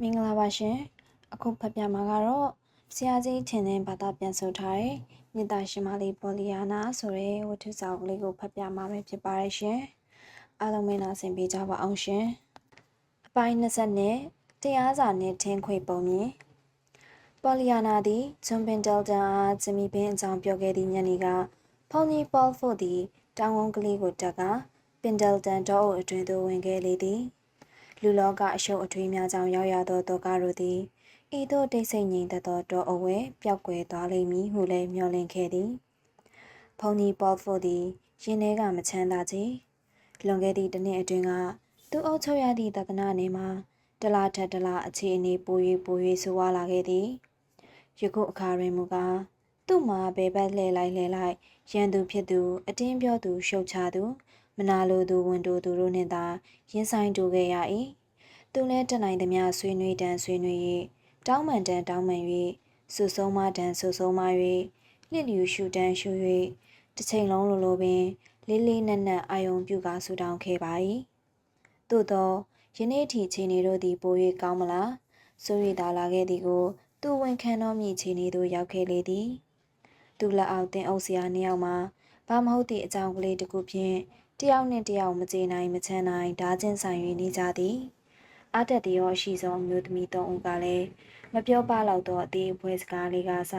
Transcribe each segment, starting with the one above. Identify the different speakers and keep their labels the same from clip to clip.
Speaker 1: မင်္ဂလာပါရှင်အခုဖတ်ပြမှာကတော့ဆရာကြီးထင်တဲ့ဘာသာပြန်ဆိုထားတဲ့မြတ်တာရှင်မလေးပေါ်လီယာနာဆိုတဲ့ဝတ္ထုစာအုပ်လေးကိုဖတ်ပြမှာပဲဖြစ်ပါတယ်ရှင်အားလုံးမင်္ဂလာဆင်ပေးကြပါအောင်ရှင်အပိုင်း20နဲ့တရားစာနဲ့ထင်းခွေပုံမြင်ပေါ်လီယာနာသည်ဂျွန်ပင်တယ်တန်အားဂျမီပင်အကြောင်းပြောခဲ့သည့်ညနေကဖုန်ကြီးပေါဖို့သည်တောင်ဝန်းကလေးကိုတက်ကပင်တယ်တန်တောအုပ်အတွင်သို့ဝင်ခဲ့လေသည် လူလောကအရှုပ်အထွေးများကြောင့်ရောက်ရသောတောကတို့သည်ဤသို့တိတ်ဆိတ်ငြိမ်သက်သောတောအဝဲပျောက်ကွယ်သွားလိမ့်မည်ဟုလည်းမျှော်လင့်ခဲ့သည်ဖုန်ကြီးပေါဖို့သည်ရင်ထဲကမချမ်းသာချေလွန်ခဲ့သည့်တစ်နှစ်အတွင်းကသူအုပ်ချုပ်ရသည့်တက္ကနာနေမှာတလားထက်တလားအခြေအနေပို၍ပို၍ဆိုးဝါးလာခဲ့သည်ယခုအခါတွင်မူကားသူ့မှာဘယ်ဘက်လှည့်လိုက်လှည့်လိုက်ရန်သူဖြစ်သူအတင်းပြောသူရှုတ်ချသူ မနာလိုသူဝန်တိုသူတို့နှင့်သာရင်ဆိုင်တူခဲ့ရ၏သူလည်းတနိုင်သမျှဆွေးနွေးတန်ဆွေးနွေး၍တောင်းပန်တန်တောင်းပန်၍ဆူဆုံးမတန်ဆူဆုံးမ၍လစ်လျူရှူတန်ရှူ၍တစ်ချိန်လုံးလိုလိုပင် လေးလေးနက်နက်အာယုံပြုကာဆူတောင်းခဲ့ပါ၏သို့သောယနေ့ထိခြေနေတို့သည်ပို၍ကောင်းမလားဆို၍သာလာခဲ့သည်ကိုသူဝန်ခံတော်မူခြေနေသို့ရောက်ခဲ့လေသည်သူလက်အောက်တင်အုပ်စရာနှစ်ယောက်မှာဘာမဟုတ်သည့်အကြောင်းကလေးတစ်ခုဖြင့် တယောက်နှင့်တယောက်မကြေနိုင်မချမ်းနိုင်ဓာချင်းဆိုင်၍နေကြသည်အတက်တရောအရှိဆုံးအမျိုးသမီးသုံးဦးကလည်းမပြောပလောက်သောအသေးအဖွဲစကားလေးကစ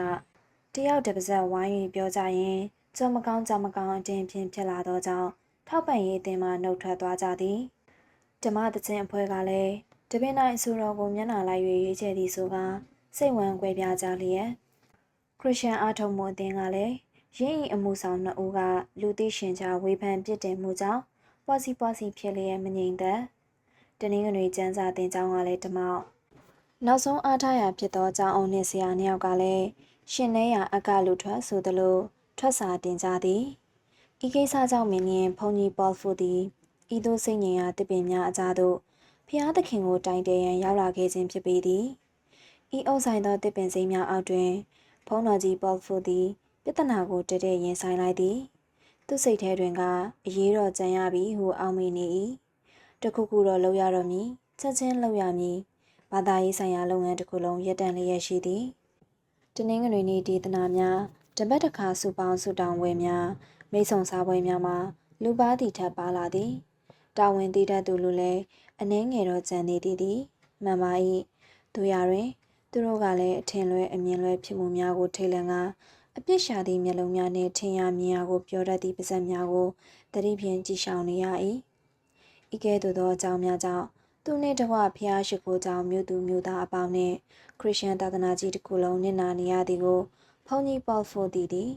Speaker 1: တယောက်တစ်ပါးစပ်ဝိုင်း၍ပြောကြရင်ကြုံမကောင်းကြမကောင်းအတင်းဖြင့်ဖြစ်လာသောကြောင့်ထောက်ပံ့ရေးအသင်းမှနှုတ်ထွက်သွားကြသည်ဓမ္မတခြင်းအဖွဲကလည်းတပင်းတိုင်းအဆိုတော်ကိုမျက်နှာလိုက်၍ရွေးချယ်သည်ဆိုကစိတ်ဝမ်းကွဲပြားကြလျက်ခရစ်ယာန်အားထုတ်မှုအသင်းကလည်း ရင်းဤအမှုဆောင်နှစ်ဦးကလူသိရှင်ကြားဝေဖန်ပြစ်တင်မှုကြောင့်ပွားစီပွားစီဖြစ်လျက်မငြိမ်သက်တနင်္ဂနွေကျန်းစာတင်ကြောင်းကလည်းတမောက်နောက်ဆုံးအားထားရဖြစ်သောအကြောင်းအုံနှင့်ဆရာနှစ်ယောက်ကလည်းရှင်နေရအကလူထွက်ဆိုသလိုထွက်စာတင်ကြသည်ဤကိစ္စကြောင့်မင်းနှင့်ဖုန်ကြီးပေါဖူသည်ဤသို့စိတ်ငြိမ်ရာတပင်များအကြသို့ဖျားသခင်ကိုတိုင်တရန်ရောက်လာခဲ့ခြင်းဖြစ်ပေသည်ဤအုပ်ဆိုင်သောတပင်စိမ်းများအောက်တွင်ဖုံးတော်ကြီးပေါဖူသည် ပြဿနာကိုတည့်တည့်ရင်ဆိုင်လိုက်သည်သူစိတ်ထဲတွင်ကအရေးတော်ကြံရပြီဟုအောက်မေ့နေ၏တခုခုတော့လုပ်ရတော့မည်ချက်ချင်းလုပ်ရမည်ဘာသာရေးဆိုင်ရာလုပ်ငန်းတစ်ခုလုံးရပ်တန့်လျက်ရှိသည်တနင်္ဂနွေနေ့ဒေသနာများတပတ်တစ်ခါစုပေါင်းစုတောင်းပွဲများမိတ်ဆုံစားပွဲများမှာလူပါးတီထပ်ပါလာသည်တာဝန်တည်တတ်သူလူလည်းအနှင်းငယ်တော့ကြံနေသည်သည်မှန်ပါ၏တို့ရတွင် သူတို့ကလည်းအထင်လွဲအမြင်လွဲဖြစ်မှုများကိုထိတ်လန့်ကား အပြစ်ရှာသည့်မျက်လုံးများနှင့်ထင်ရမြင်ရကိုပြောတတ်သည့်ပါးစပ်များကိုတတိဖြင့်ကြည်ရှောင်နေရ၏ဤကဲ့သို့သောအကြောင်းများကြောင့်သူနှင့်တကွဖျားရှိခိုးကြောင့်မြို့သူမြို့သားအပေါင်းနှင့်ခရစ်ယာန်သာသနာကြီးတစ်ခုလုံးနစ်နာနေရသည်ကိုဖုန်ကြီးပေါဖို့တည်သည်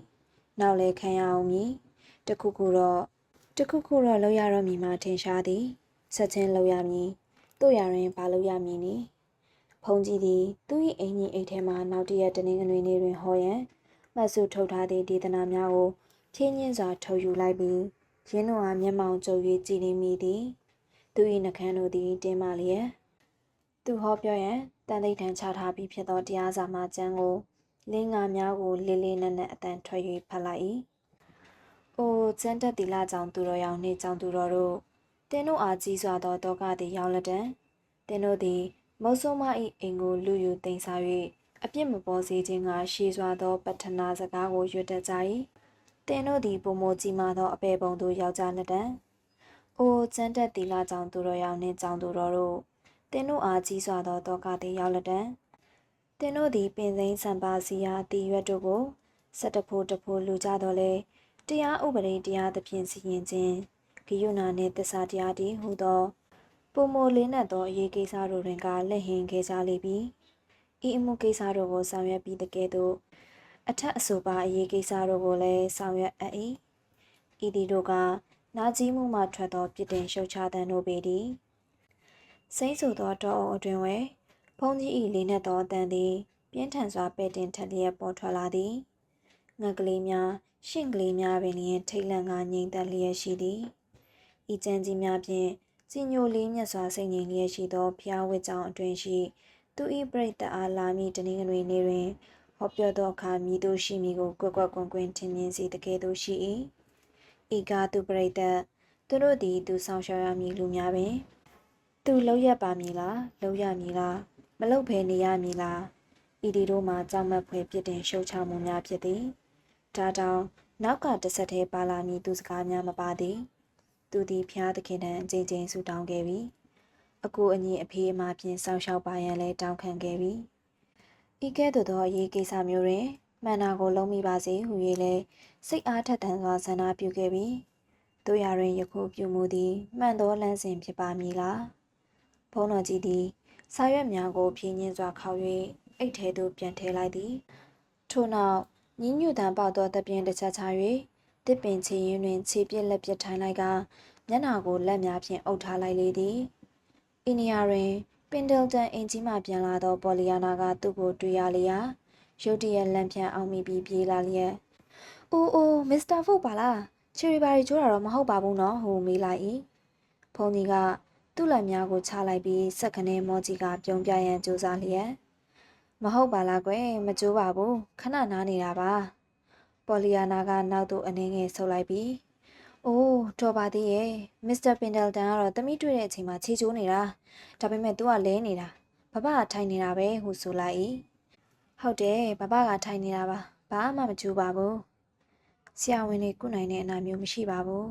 Speaker 1: နောက်လည်းခံရအောင်မည်တခုခုတော့တခုခုတော့လောက်ရတော့မည်မှာထင်ရှားသည်ဆက်ချင်းလောက်ရမည်တို့ရရင်ဘာလို့ရမည်နည်းဖုန်ကြီးသည်သူ၏အင်ကြီးအိတ်ထဲမှနောက်တရက်တနင်္ဂနွေနေ့တွင်ဟောရန် မှတ်စုထုတ်ထားသည့်ဒေသနာများကိုဖြင်းညင်းစွာထုတ်ယူလိုက်ပြီးရင်းတို့အားမျက်မှောင်ကျုပ်၍ကြည်နေမိသည်သူ၏နှကန်းတို့သည်တင်းမာလျက်သူဟောပြောရန်တန်သိထန်ချထားပြီးဖြစ်သောတရားစာမှကျမ်းကိုလင်းငါများကိုလေးလေးနက်နက်အတန်ထွက်၍ဖတ်လိုက်၏အိုကျန်းတက်တီလာကြောင့်သူတော်ရောင်နှင့်ကြောင့်သူတော်တို့တင်းတို့အားကြီးစွာသောတောကသည်ရောက်လက်တံတင်းတို့သည်မုတ်ဆိုးမ၏အိမ်ကိုလူယူသိမ်းစား၍ အပြစ်မပေါ်စေခြင်းကရှေးစွာသောပတ္ထနာစကားကိုရွတ်တတ်ကြ၏တင်တို့သည်ပုံမိုကြီးမာသောအပေပုံသို့ရောက်ကြလက်တံအိုကျန်းတက်တီလာကြောင့်သူတော်ရောင်နှင့်ကြောင့်သူတော်တို့တင်တို့အားကြီးစွာသောတောကသည်ရောက်လက်တံတင်တို့သည်ပင်စိမ်းစံပါစီယာတီရွက်တို့ကိုစက်တဖိုးတဖိုးလူကြတော့လေတရားဥပဒေတရားသဖြင့်စီရင်ခြင်းဂိယုနာနှင့်တစ္ဆာတရားတည်ဟူသောပုံမိုလေးနက်သောအရေးကိစ္စတို့တွင်ကလက်ဟင်ခဲ့ကြလိမ့်မည် ဤအမှုကိစ္စတို့ကိုဆောင်ရွက်ပြီးတကယ်သို့အထက်အဆိုပါအရေးကိစ္စတို့ကိုလည်းဆောင်ရွက်အပ်၏ဤဒီတို့ကနာကြီးမှုမှထွက်သောပြစ်တင်ရှုတ်ချသံတို့ပေသည်စိမ့်ဆူသောတောအုပ်အတွင်ဝဲဘုံကြီးဤလေးနက်သောအတန်သည် ပြင်းထန်စွာပဲ့တင်ထက်လျက်ပေါ်ထွက်လာသည်ငှက်ကလေးများရှင့်ကလေးများပင်လျင်ထိတ်လန့်ကငြိမ်သက်လျက်ရှိသည်ဤကြမ်းကြီးများဖြင့်စီညိုလေးမြတ်စွာစိတ်ငြိမ်လျက်ရှိသောဖျားဝစ်ကြောင်အတွင်ရှိ သူ၏ပြိတ္တအားလာမည်တနင်္ဂနွေနေ့တွင်ဟောပြောသောအခါမြည်သူရှိမည်ကိုကွက်ကွက်ကွန်ကွင်းထင်မြင်စေတကယ်သို့ရှိ၏ဤကားသူပြိတ္တသူတို့သည်သူဆောင်ရှောက်ရမည်လူများပင် သူလောက်ရပါမည်လားလောက်ရမည်လားမလုတ်ဖဲနေရမည်လားဤဒီတို့မှာကြောက်မက်ဖွယ်ပြစ်တင်ရှုံချမှုများဖြစ်သည်ဒါတောင်နောက်ကတစ်ဆက်သေးပါလာမည်သူစကားများမပါသည် သူသည်ဖျားသခင်ထံအကြိမ်ကြိမ်ဆူတောင်းခဲ့ပြီ အကူအညီအဖေးအမဖြင့်စောင့်ရှောက်ပါရန်လည်းတောင်းခံခဲ့ပြီဤကဲ့သို့သောအရေးကိစ္စမျိုးတွင်မှန်တာကိုလုံးမိပါစေဟု၍လည်းစိတ်အားထက်သန်စွာဆန္ဒပြုခဲ့ပြီတို့ရတွင်ယခုပြုမှုသည်မှန်သောလမ်းစဉ်ဖြစ်ပါမည်လားဘုန်းတော်ကြီးသည်စာရွက်များကိုဖြင်းညင်းစွာခေါက်၍အိတ်ထဲသို့ပြန်ထည့်လိုက်သည်ထို့နောက်ညညူတန်ပေါက်သောတပြင်းတစ်ချက်ချ၍တစ်ပင်ချီရင်တွင်ခြေပြက်လက်ပြက်ထိုင်လိုက်ကမျက်နှာကိုလက်များဖြင့်အုပ်ထားလိုက်လေသည် အိနီယာတွင်ပင်ဒယ်တန်အင်ကြီးမှပြန်လာသောပေါ်လီယာနာကသူ့ကိုတွေ့ရလျာရုတ်တရက်လန့်ဖြန့်အောင်မိပြီးပြေးလာလျက်။အိုးအိုးမစ္စတာဖုတ်ပါလားချယ်ရီဘာရီကျိုးတာတော့မဟုတ်ပါဘူးနော်ဟိုမေးလိုက်၏။ဖုန်ကြီးကသူ့လက်များကိုချလိုက်ပြီးစက်ကနေမောကြီးကပြုံးပြရန်ကြိုးစားလျက်မဟုတ်ပါလားကွယ်မကြိုးပါဘူးခဏနားနေတာပါ။ပေါ်လီယာနာကနောက်သို့အနှင်းငယ်ဆုပ်လိုက်ပြီး အိုးတော်ပါသေးရဲ့မစ္စတာပင်ဒယ်တန်ကတော့တမိတွေ့တဲ့အချိန်မှာခြေချိုးနေတာဒါပေမဲ့ तू ကလဲနေတာဘဘကထိုင်နေတာပဲဟုဆိုလိုက်၏ဟုတ်တယ်ဘဘကထိုင်နေတာပါဘာမှမကြိုးပါဘူးဆရာဝန်တွေကုနိုင်တဲ့အနာမျိုးမရှိပါဘူး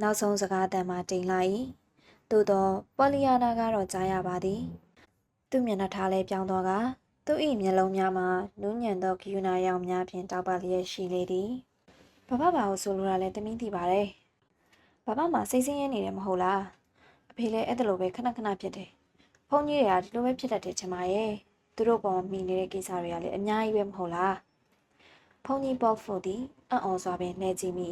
Speaker 1: နောက်ဆုံးစကားတန်မှတိမ်လိုက်၏သို့တော့ပေါ်လီယာနာကတော့ကြားရပါသည်သူ့မျက်နှာထားလဲပြောင်းတော့ကသူ့၏မျက်လုံးများမှာနူးညံ့သောကယူနာရောင်များဖြင့်တောက်ပလျက်ရှိလေသည် ဘဘဘာကိုဆိုလိုတာလဲတမင်းသိပါတယ်ဘဘမှာစိတ်ဆင်းရဲနေတယ်မဟုတ်လားအဖေလည်းအဲ့ဒါလိုပဲခဏခဏဖြစ်တယ်ဖုန်းကြီးတွေကဒီလိုပဲဖြစ်တတ်တယ်ချင်ပါရဲ့သူတို့ပေါ်မှာမိနေတဲ့ကိစ္စတွေကလည်းအများကြီးပဲမဟုတ်လားဖုန်းကြီးပေါ့ဖို့ဒီအံ့ဩစွာပင်နှဲကြည့်မိ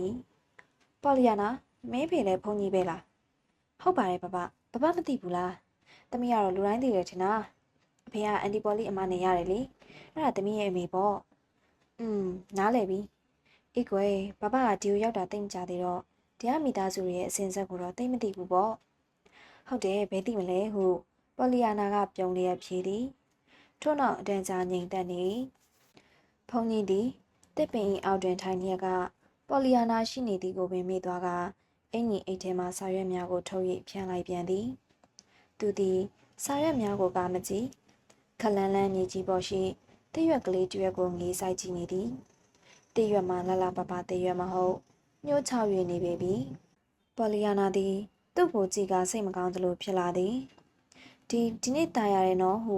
Speaker 1: ပေါ်လီယာနာမင်းဖေလည်းဖုန်းကြီးပဲလားဟုတ်ပါတယ်ဘဘဘဘမသိဘူးလားတမီးကတော့လူတိုင်းသိတယ်ထင်တာအဖေကအန်တီပေါ်လီအမနေရတယ်လေအဲ့ဒါတမီးရဲ့အမေပေါ့อืมနားလည်ပြီ အေးကွယ်ဘဘကဒီကိုရောက်တာတိတ်မကြသေးတော့တရားမိသားစုရဲ့အစဉ်ဆက်ကိုတော့တိတ်မသိဘူးပေါ့ဟုတ်တယ်ဘယ်သိမလဲဟုပေါ်လီယာနာကပြုံးလျက်ဖြေသည်ထို့နောက်အတန်ကြာငြိမ်သက်နေဖုန်ကြီးသည်တစ်ပင်၏အောက်တွင်ထိုင်လျက်ကပေါ်လီယာနာရှိနေသည်ကိုပင်မေ့သွားကအင်ကြီးအိတ်ထဲမှစာရွက်များကိုထုတ်၍ဖြန့်လိုက်ပြန်သည်သူသည်စာရွက်များကိုကမကြည့်ခလန်းလန်းမြေကြီးပေါ်ရှိတရွက်ကလေးတရွက်ကိုငေးဆိုင်ကြည့်နေသည် တရွက်မှလလပပတရွက်မဟုတ်ညှို့ချ၍နေပေပြီပေါ်လီယာနာသည်သူ့ကိုကြည့်ကစိတ်မကောင်းသလိုဖြစ်လာသည်ဒီဒီနေ့ตายရတယ်နော်ဟု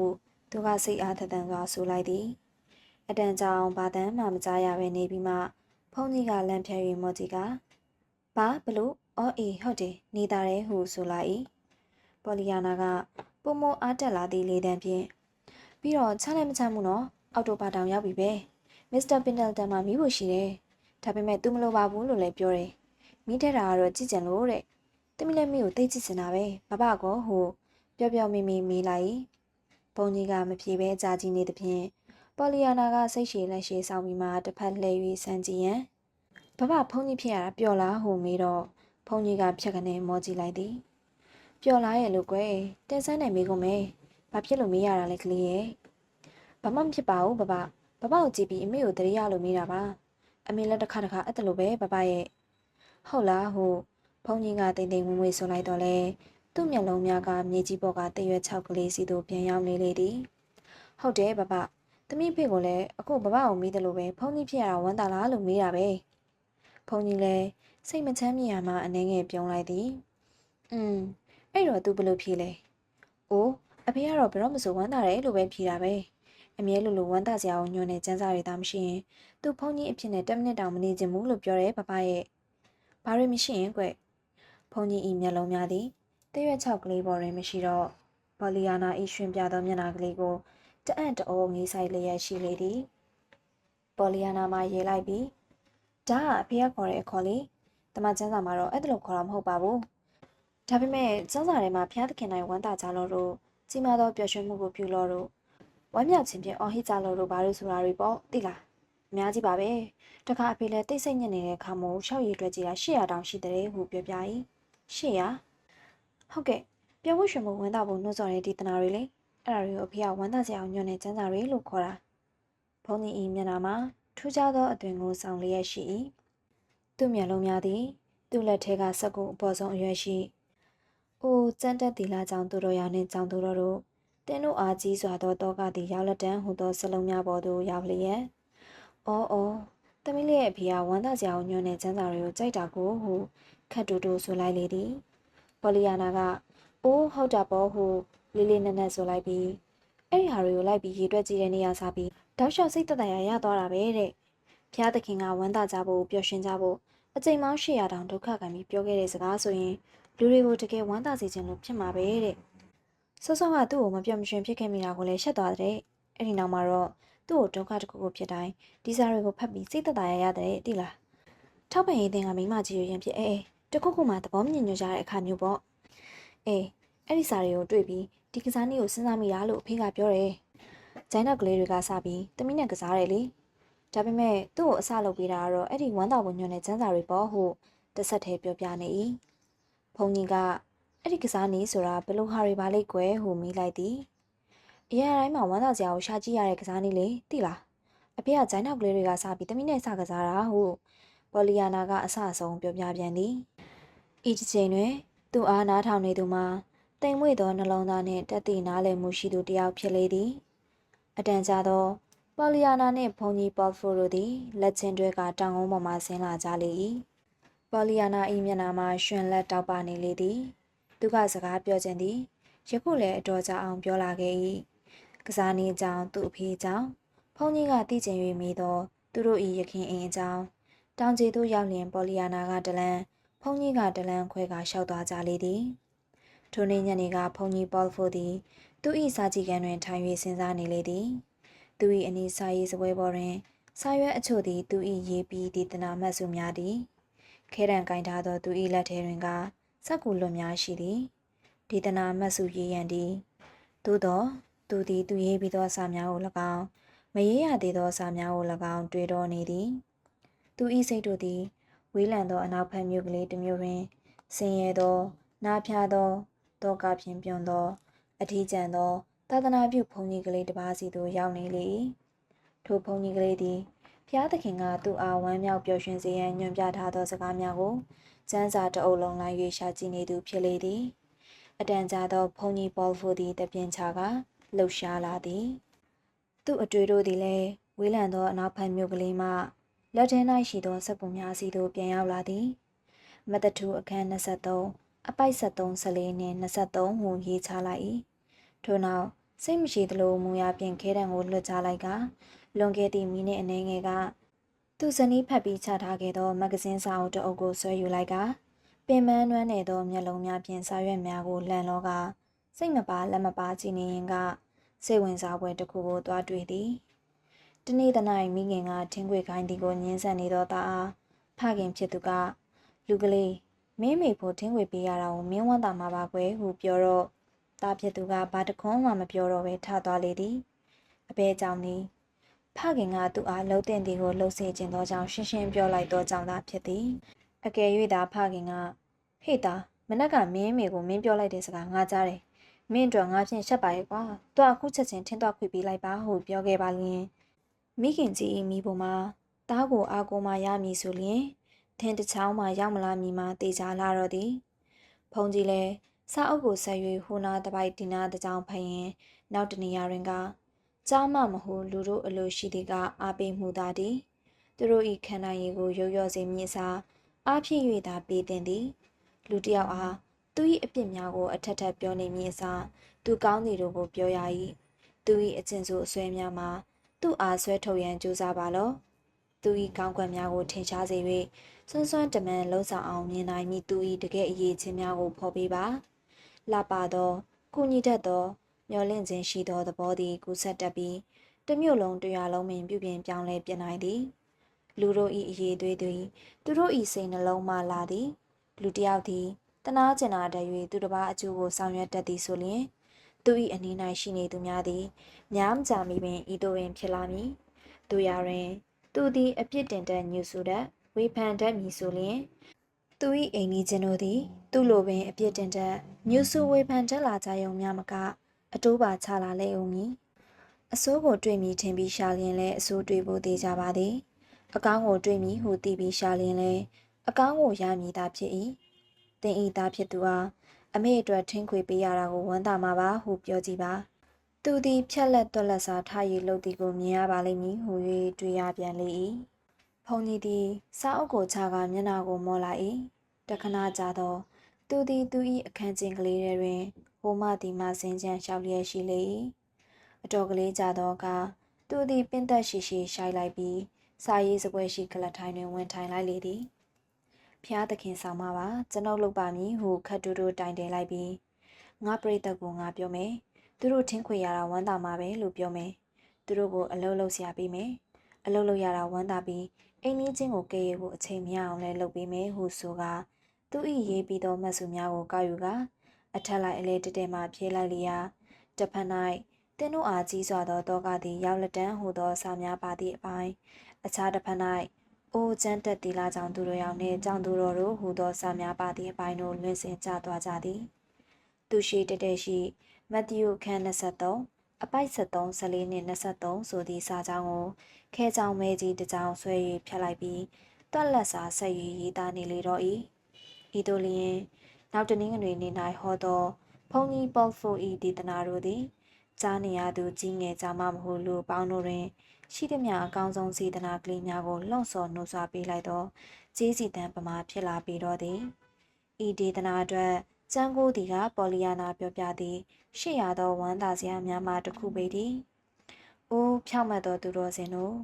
Speaker 1: သူကစိတ်အားထက်သန်စွာဆိုလိုက်သည်အတန်ကြောင်ဘာတန်းမှမကြားရပဲနေပြီးမှဖုန်းကြီးကလမ်းဖြတ်၍မော်ကြီးကဘာဘလို့အော်အေးဟုတ်တယ်နေတာတယ်ဟုဆိုလိုက်၏ပေါ်လီယာနာကပုံမအားတက်လာသည့်လေတံဖြင့်ပြီးတော့ချမ်းလည်းမချမ်းဘူးနော်အော်တိုပါတောင်ရောက်ပြီပဲ မစ္စတာပင်ဒယ်တန်မှာမိဖို့ရှိတယ်ဒါပေမဲ့ तू မလိုပါဘူးလို့လည်းပြောတယ်မိတဲ့တာကတော့ကြည့်ကြံလို့တဲ့တမီလည်းမိကိုသိကြည့်စင်တာပဲဘဘကောဟိုပျော့ပျော့မိမိမေးလိုက်ဘုံကြီးကမဖြေပဲကြာကြည့်နေသဖြင့်ပေါ်လီယာနာကစိတ်ရှည်လက်ရှည်ဆောင်ပြီးမှတစ်ဖက်လှည့်၍စမ်းကြည့်ရန်ဘဘဖုန်းကြီးဖြစ်ရတာပျော်လားဟိုမေးတော့ဖုန်းကြီးကဖြတ်ကနေမောကြည့်လိုက်သည်ပျော်လားရဲ့လို့ကွယ်တင်းဆန်းနေမေးကုန်မယ်ဘာဖြစ်လို့မေးရတာလဲကလေးရဲ့ဘာမှမဖြစ်ပါဘူးဘဘ ဘဘကိုကြည့်ပြီးအမေကိုတရိရလို့မေးတာပါအမေလည်းတစ်ခါတစ်ခါအဲ့ဒါလိုပဲဘဘရဲ့ဟုတ်လားဟိုဖုန်းကြီးကတိမ်တိမ်ဝင်းဝေးဆိုလိုက်တော့လဲသူ့မျက်လုံးများကမြေကြီးပေါ်ကတရွက်ချောက်ကလေးစီသို့ပြန်ရောက်နေလေသည်ဟုတ်တယ်ဘဘသမီးဖေကိုလည်းအခုဘဘကိုမေးတယ်လို့ပဲဖုန်းကြီးဖြစ်ရတာဝမ်းသာလားလို့မေးတာပဲဖုန်းကြီးလည်းစိတ်မချမ်းမြေရမှအနေငယ်ပြုံးလိုက်သည်อืมအဲ့တော့ तू ဘယ်လိုဖြေလဲအိုးအဖေကတော့ဘယ်တော့မှမဆိုဝမ်းသာတယ်လို့ပဲဖြေတာပဲ အမြဲလိုလိုဝမ်းသာစရာကိုညွှန်နေစမ်းစာတွေသာမရှိရင်သူဖုန်းကြီးအဖြစ်နဲ့10မိနစ်တောင်မနေချင်ဘူးလို့ပြောတယ်ဘဘရဲ့ဘာတွေမရှိရင်ကွဖုန်းကြီးဤမျက်လုံးများသည်တရွက်ချောက်ကလေးပေါ်တွင်မရှိတော့ဘော်လီယာနာဤရွှင်ပြသောမျက်နှာကလေးကိုတအံ့တအောငေးဆိုင်လျက်ရှိလေသည်ဘော်လီယာနာမှရေးလိုက်ပြီးဒါကအဖေကခေါ်တဲ့အခေါ်လေးတမချန်းစာမှာတော့အဲ့ဒါလိုခေါ်တာမဟုတ်ပါဘူးဒါပေမဲ့ကျန်းစာထဲမှာဖျားသခင်တိုင်းဝမ်းသာကြလို့တို့ကြီးမားသောပျော်ရွှင်မှုကိုပြုလို့တို့ ဝမ်းမြောက်ခြင်းဖြင့်အော်ဟစ်ကြလို့တို့ဘာလို့ဆိုတာတွေပေါ့သိလားအများကြီးပါပဲတခါအဖေလည်းတိတ်ဆိတ်ညစ်နေတဲ့အခါမို့ရှောက်ရည်တွက်ကြည့်တာ800တောင်ရှိတဲ့ဟုပြောပြ၏800ဟုတ်ကဲ့ပြောဖို့ရွှင်ဖို့ဝမ်းသာဖို့နှိုးဆော်တဲ့ဒီတနာတွေလေအဲ့ဒါတွေကိုအဖေကဝမ်းသာစရာညွှန်နေကျန်းစာတွေလို့ခေါ်တာဘုန်းကြီးဤမျက်နှာမှာထူးခြားသောအသွင်ကိုဆောင်လျက်ရှိ၏သူ့မျက်လုံးများသည်သူ့လက်ထဲကစက်ကိုအပေါ်ဆုံးအရွယ်ရှိအိုးစမ်းတက်တီလာကြောင့်သူတို့ရနှင့်ကြောင့်သူတို့တို့ တင်းတို့အားကြီးစွာသောတောကသည်ရောက်လက်တန်းဟူသောစလုံးများပေါ်သို့ရောက်လျက်အော်အော်သမီးလေးရဲ့အဖေကဝမ်းသာစရာကိုညွှန်းတဲ့ကျန်းစာတွေကိုကြိုက်တာကိုဟုခတ်တူတူဆိုလိုက်လေသည်ပေါ်လီယာနာကအိုးဟုတ်တာပေါ့ဟုလေးလေးနက်နက်ဆိုလိုက်ပြီးအဲ့ဒီဟာတွေကိုလိုက်ပြီးရေတွက်ကြည့်တဲ့နေရာစားပြီးတောက်လျှောက်စိတ်သက်သာရရသွားတာပဲတဲ့ဖျားသခင်ကဝမ်းသာကြဖို့ပျော်ရွှင်ကြဖို့အချိန်ပေါင်း800တောင်ဒုက္ခခံပြီးပြောခဲ့တဲ့စကားဆိုရင်လူတွေကိုတကယ်ဝမ်းသာစေခြင်းလို့ဖြစ်မှာပဲတဲ့ ဆော့ဆော့ကသူ့ကိုမပြောမရွှင်ဖြစ်ခဲ့မိတာကိုလည်းရှက်သွားတဲ့အဲ့ဒီနောက်မှာတော့သူ့ကိုဒုက္ခတစ်ခုခုဖြစ်တိုင်းဒီစာတွေကိုဖတ်ပြီးစိတ်သက်သာရရတဲ့တိလားထောက်ပံ့ရေးတင်ကမိမကြီးရင်ဖြစ်အေးတခုခုမှသဘောမြင်ညွှန်ကြတဲ့အခါမျိုးပေါ့အေးအဲ့ဒီစာတွေကိုတွေ့ပြီးဒီကစားနည်းကိုစဉ်းစားမိတာလို့အဖေကပြောတယ်ဂျိုင်းနောက်ကလေးတွေကစပြီးတမီးနဲ့ကစားတယ်လေဒါပေမဲ့သူ့ကိုအစလုပ်ပေးတာကတော့အဲ့ဒီဝမ်းသာဝင်ညွှန်တဲ့ကျန်းစာတွေပေါ့ဟုတစ်ဆက်တည်းပြောပြနေ၏ဘုံကြီးက အဲ့ဒီကစားနည်းဆိုတာဘယ်လိုဟာတွေပါလိမ့်ကွယ်ဟုမိလိုက်သည်အရာတိုင်းမှာဝမ်းသာစရာကိုရှာကြည့်ရတဲ့ကစားနည်းလေသိလားအဖေကဂျိုင်းနောက်ကလေးတွေကစပြီးတမီးနဲ့စကစားတာဟုပေါ်လီယာနာကအဆအဆုံးပြောပြပြန်သည်ဤတစ်ချိန်တွင်သူ့အားနားထောင်နေသူမှာတိမ်မွေ့သောနှလုံးသားနှင့်တက်တည်နားလည်မှုရှိသူတစ်ယောက်ဖြစ်လေသည်အတန်ကြာသောပေါ်လီယာနာနှင့်ဘုံကြီးပေါ်ဖရိုတို့သည်လက်ချင်းတွဲကတောင်ကုန်းပေါ်မှဆင်းလာကြလေ၏ပေါ်လီယာနာ၏မျက်နှာမှာရှင်လက်တောက်ပနေလေသည် သူကစကားပြောခြင်းသည်ယခုလည်းအတော်ကြာအောင်ပြောလာခဲ့၏ကစားနည်းအကြောင်းသူ့အဖေအကြောင်းဘုံကြီးကသိကျင်၍မိသောသူတို့၏ရခင်အိမ်အကြောင်းတောင်ကျေသို့ရောက်လျင်ပေါ်လီယာနာကတလန်ဖုန်ကြီးကတလန်ခွဲကရှောက်သွားကြလေသည်ထိုနေ့ညနေကဖုန်ကြီးပေါ်ဖိုသည်သူ၏စာကြည့်ကန်တွင်ထိုင်၍စဉ်းစားနေလေသည်သူ၏အနီးစာရေးစပွဲပေါ်တွင်စာရွက်အချို့သည်သူ၏ရေးပြီးဒေသနာမှတ်စုများသည်ခဲတံကင်ထားသောသူ၏လက်ထဲတွင်က စက်ကူလွတ်များရှိသည်ဒေသနာမှတ်စုရေးရန်သည်သို့သောသူသည်သူရေးပြီးသောစာများကို၎င်းမရေးရသေးသောစာများကို၎င်းတွေ့တော်နေသည်သူ၏စိတ်တို့သည်ဝေးလံသောအနောက်ဘက်မြို့ကလေးတစ်မြို့တွင်ဆင်းရဲသောနားဖျားသောတောကဖြင့်ပြုံသော အထီးကျန်သောသာသနာပြုဘုန်းကြီးကလေးတစ်ပါးစီသို့ရောက်နေလေ၏ထိုဘုန်းကြီးကလေးသည်ဖျားသခင်ကသူ့အားဝမ်းမြောက်ပျော်ရွှင်စေရန်ညွှန်ပြထားသောစကားများကို စန်းစာတအုပ်လုံးလိုက်၍ရှာကြည့်နေသူဖြစ်လေသည်အတန်ကြာသောဘုန်းကြီးဘောလ်ဖိုသည်တပြင်းချကလှုပ်ရှားလာသည် သူ့အတွေ့တို့သည်လည်းဝေးလံသောအနောက်ဘက်မြို့ကလေးမှလက်ထဲ၌ရှိသောစက်ပုံများစီသို့ပြန်ရောက်လာသည်မတထူအခန်း23အပိုက်73 14နှင့်23ဟုရေးချလိုက်၏ထို့နောက်စိတ်မရှိသလိုမူရပြင်ခဲတံကိုလွတ်ချလိုက်ကလွန်ခဲ့သည့်မိနစ်အနည်းငယ်က သူဇနီးဖတ်ပြီးချထားခဲ့သောမဂ္ဂဇင်းစာအုပ်တအုပ်ကိုဆွဲယူလိုက်ကပင်ပန်းနွမ်းနေသောမျက်လုံးများဖြင့်စာရွက်များကိုလှန်လောကစိတ်မပါလက်မပါကြည့်နေရင်ကစိတ်ဝင်စားပွဲတစ်ခုကိုတွားတွေ့သည်တနေ့တနိုင်မိခင်ကထင်းခွေခိုင်းသည်ကိုညင်းဆက်နေသောသားအားဖခင်ဖြစ်သူကလူကလေးမင်းမေဖို့ထင်းခွေပေးရတာကိုမင်းဝမ်းသာမှာပါကွယ်ဟုပြောတော့သားဖြစ်သူကဘာတခွန်းမှမပြောတော့ဘဲထသွားလေသည်အဘဲကြောင့်သည် ဖခင်ကသူ့အားလှုပ်တဲ့သည်ကိုလှုပ်စေခြင်းသောကြောင့်ရှင်းရှင်းပြောလိုက်သောကြောင့်သာဖြစ်သည်အကယ်၍သာဖခင်ကဟေ့သားမနက်ကမင်းမေကိုမင်းပြောလိုက်တဲ့စကားငါကြားတယ်မင်းတို့ငါဖြင့်ရှက်ပါရဲ့ကွာ။တော့အခုချက်ချင်းထင်းတော့ခွေပေးလိုက်ပါဟုပြောခဲ့ပါလျင်မိခင်ကြီးဤမိဘမှာတားကိုအာကိုမှရမည်ဆိုလျင်ထင်းတစ်ချောင်းမှရောက်မလာမီမှာတေချာလာတော့သည်ဖုန်ကြီးလဲစာအုပ်ကိုဆက်၍ဟိုနာတပိုက်ဒီနာတကြောင်ဖယင်နောက်တနေရာတွင်က ကြားမမဟုလူတို့အလိုရှိသည်ကအားပေးမှုသာသည်သူတို့ဤခန္ဓာရည်ကိုရုပ်ရော့စေမည်စားအားဖြစ်၍သာပေးတင်သည် လူတစ်ယောက်အားသူ၏အပြစ်များကိုအထက်ထပ်ပြောနေမည်စားသူကောင်းသည်တို့ကိုပြောရ၏သူ၏အကျင့်ဆိုအစွဲများမှာသူ့အားဆွဲထုတ်ရန်ကြိုးစားပါလော့သူ၏ကောင်းကွက်များကိုထင်ရှားစေ၍စွန်းစွန်းတမန်လှုပ်ဆောင်အောင်မြင်နိုင်မည်သူ၏တကယ်အရေးချင်းများကိုဖော်ပေးပါလှပသောကုညီတတ်သော မျောလင့်ခြင်းရှိသောသဘောသည်ကူဆက်တက်ပြီးတမျိုးလုံးတရားလုံးပင်ပြုပြင်ပြောင်းလဲပြင်နိုင်သည် လူတို့၏အရေးသွေးသည်သူတို့၏စိတ်နှလုံးမှလာသည် လူတစ်ယောက်သည်တနာကျင်နာတည်း၍သူတစ်ပါးအကျိုးကိုဆောင်ရွက်တတ်သည်ဆိုလျှင်သူ၏အနည်း၌ရှိနေသူများသည်များမကြမီပင်ဤသို့ပင်ဖြစ်လာမည်သူရာတွင် သူသည်အပြစ်တင်တတ်ညူဆိုတတ်ဝေဖန်တတ်မည်ဆိုလျှင်သူ၏အိမ်ကြီးချင်းတို့သည် သူ့လိုပင်အပြစ်တင်တတ်ညူဆူဝေဖန်တတ်လာကြယုံများမက အတိုးပါချလာလေဦးမည်အစိုးကိုတွေ့မိထင်ပြီးရှာလျင်လဲအစိုးတွေ့ဖို့သေးကြပါသည်အကောင်းကိုတွေ့မိဟုသိပြီးရှာလျင်လဲအကောင်းကိုရမည်သာဖြစ်၏တင်ဤသားဖြစ်သူအားအမေအတွက်ထင်းခွေပေးရတာကိုဝမ်းသာမှာပါဟုပြောကြည့်ပါသူသည်ဖြက်လက်တွက်လက်စားထားရည်လုပ်သည်ကိုမြင်ရပါလိမ့်မည်ဟူ၍တွေ့ရပြန်လေ၏ဖုန်ကြီးသည်စာအုပ်ကိုချကာမျက်နှာကိုမောလိုက်၏တခဏကြာတော့သူသည်သူ၏အခန်းချင်းကလေးထဲတွင် ဟိုမှဒီမှစင်ကြံလျှောက်လျက်ရှိလေ၏အတော်ကလေးကြာတော့ကသူသည်ပင်သက်ရှိရှိရှိုက်လိုက်ပြီးစာရေးစပွဲရှိကလတ်ထိုင်တွင်ဝင်ထိုင်လိုက်လေသည်ဖျားသခင်ဆောင်ပါပါကျွန်ုပ်လုပ်ပါမည်ဟုခတ်တူတူတိုင်တယ်လိုက်ပြီးငါပြိတ္တကိုငါပြောမယ်သူတို့ထင်းခွေရတာဝမ်းသာမှာပဲလို့ပြောမယ်။သူတို့ကိုအလုပ်လုပ်ဆရာပေးမယ်။အလုပ်လုပ်ရတာဝမ်းသာပြီးအိမ်နီးချင်းကိုကဲရဖို့အချိန်မရအောင်လဲလုပ်ပေးမယ်ဟုဆိုကသူ၏ရေးပြီးသောမတ်စုများကိုကောက်ယူက အထက်လိုက်အလဲတက်တက်မှဖြေးလိုက်လျာတစ်ဖက်၌တင်းတို့အားကြီးစွာသောတောကသည်ရောက်လက်တန်းဟုသောစာများပါသည့်အပိုင်းအခြားတစ်ဖက်၌အိုကျန်းတက်တီလာကြောင့်သူတို့ရောက်နှင့်ကြောင့်သူတို့တို့ဟူသောစာများပါသည့်အပိုင်းတို့လွင်စင်ကျသွားကြသည်သူရှိတက်တက်ရှိမတ်တျုခန်း23အပိုက်73 14နှင့်23ဆိုသည့်စာကြောင်းကိုခဲချောင်းမဲကြီးတစ်ကြောင်းဆွဲ၍ဖြတ်လိုက်ပြီးတွက်လက်စာဆက်၍ရေးသားနေလေတော့၏ဤသို့လျင် နောက်တနင်္ဂနွေနေ့၌ဟောသောဘုန်းကြီးပေါဖို့ဤဒေသနာတို့သည်ကြားနေရသူကြီးငယ်ကြမှမဟုတ်လူပေါင်းတို့တွင် ရှိသမျှအကောင်းဆုံးစေတနာကလေးများကိုလှုံ့ဆော်နှိုးဆွပေးလိုက်သောကျေးဇူးတန်ပမာဖြစ်လာပေတော့သည်ဤဒေသနာအတွက်ကျမ်းကိုဒီကပေါ်လီယာနာပြောပြသည်ရှေ့ရသောဝမ်းသာစရာများမှတစ်ခုပေသည်။အိုးဖြောက်မတ်သောသူတော်စင်တို့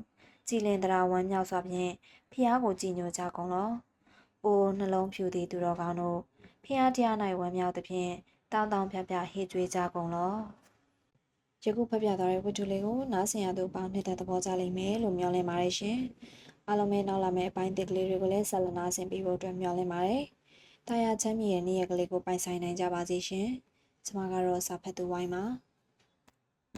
Speaker 1: ကြည်လင်တရာဝမ်းမြောက်စွာဖြင့်ဖျားကိုကြည်ညိုကြကုန်လော။အိုးနှလုံးဖြူသည့်သူတော်ကောင်းတို့ ဖျားတရား၌ဝမ်းမြောက်သဖြင့်တောင်းတောင်းဖြဖြဟစ်ကြွေးကြကုန်လော။ယခုဖတ်ပြသွားတဲ့ဝတ္ထုလေးကိုနားဆင်ရသူပေါင်းနှစ်သက်သဘောကျလိမ့်မယ်လို့မျှော်လင့်ပါတယ်ရှင်။အားလုံးပဲနောက်လာမယ့်အပိုင်းတစ်ကလေးတွေကိုလည်းဆက်လက်နားဆင်ပေးဖို့အတွက်မျှော်လင့်ပါတယ်။တာယာချမ်းမြေရဲ့နေ့ရက်ကလေးကိုပိုင်ဆိုင်နိုင်ကြပါစေရှင်။ကျွန်မကတော့စာဖတ်သူဝိုင်းပါ။